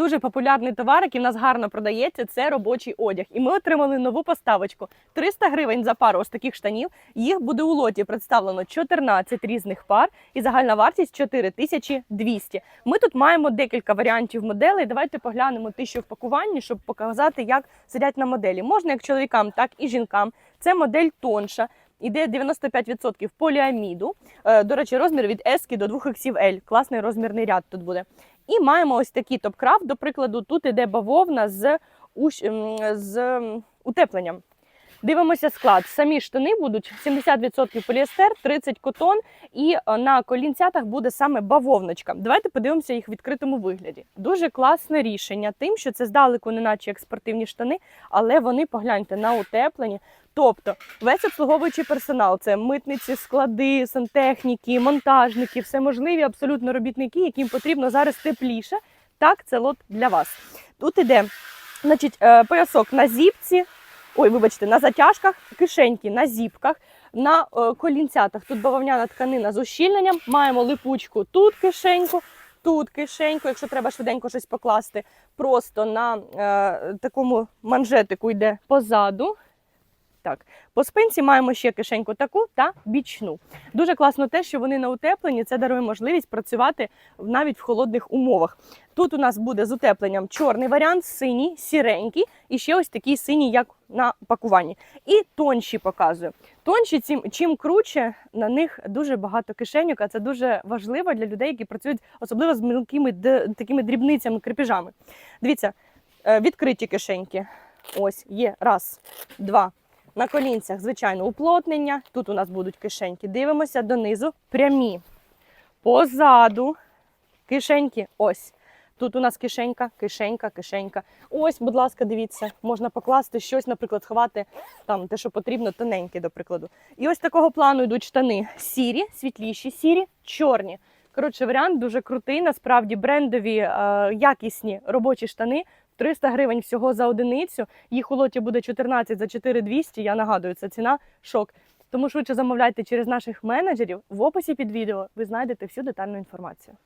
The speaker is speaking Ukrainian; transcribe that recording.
Дуже популярний товар, який в нас гарно продається, це робочий одяг. І ми отримали нову поставочку 300 гривень за пару ось таких штанів. Їх буде у лоті представлено 14 різних пар і загальна вартість 4200. Ми тут маємо декілька варіантів моделей. Давайте поглянемо ті, що в пакуванні, щоб показати, як сидять на моделі. Можна як чоловікам, так і жінкам. Це модель тонша. Іде 95% поліаміду. Е, До речі, розмір від S до 2XL. Класний розмірний ряд тут буде. І маємо ось такий топ-крафт. До прикладу, тут іде бавовна з, з утепленням. Дивимося склад. Самі штани будуть 70% поліестер, 30 котон, і е, на колінцятах буде саме бавовночка. Давайте подивимося їх в відкритому вигляді. Дуже класне рішення, тим, що це здалеку не наче як спортивні штани, але вони погляньте на утеплені. Тобто весь обслуговуючий персонал це митниці, склади, сантехніки, монтажники, все можливі абсолютно робітники, яким потрібно зараз тепліше. Так, це лот для вас. Тут іде значить, е, поясок на зіпці, ой, вибачте, на затяжках, кишеньки на зіпках, на е, колінцятах. Тут бавовняна тканина з ущільненням. Маємо липучку тут кишеньку. Тут кишеньку, якщо треба швиденько щось покласти, просто на е, такому манжетику йде позаду. Так, по спинці маємо ще кишеньку таку та бічну. Дуже класно те, що вони на утепленні. Це дарує можливість працювати навіть в холодних умовах. Тут у нас буде з утепленням чорний варіант, синій, сіренький і ще ось такий синій, як на пакуванні. І тонші показую. Тонші, чим, круче, на них дуже багато кишеньок, а це дуже важливо для людей, які працюють особливо з мілкими такими дрібницями, крепежами. Дивіться, е, відкриті кишеньки. Ось є раз, два. На колінцях, звичайно, уплотнення. Тут у нас будуть кишеньки. Дивимося донизу. Прямі. Позаду кишеньки. Ось. Тут у нас кишенька, кишенька, кишенька. Ось, будь ласка, дивіться, можна покласти щось, наприклад, сховати там те, що потрібно, тоненьке, до прикладу. І ось такого плану йдуть штани сірі, світліші, сірі, чорні. Коротше, варіант дуже крутий. Насправді брендові е, якісні робочі штани. 300 гривень всього за одиницю. Їх у лоті буде 14 за 4200. Я нагадую, це ціна шок. Тому швидше замовляйте через наших менеджерів. В описі під відео ви знайдете всю детальну інформацію.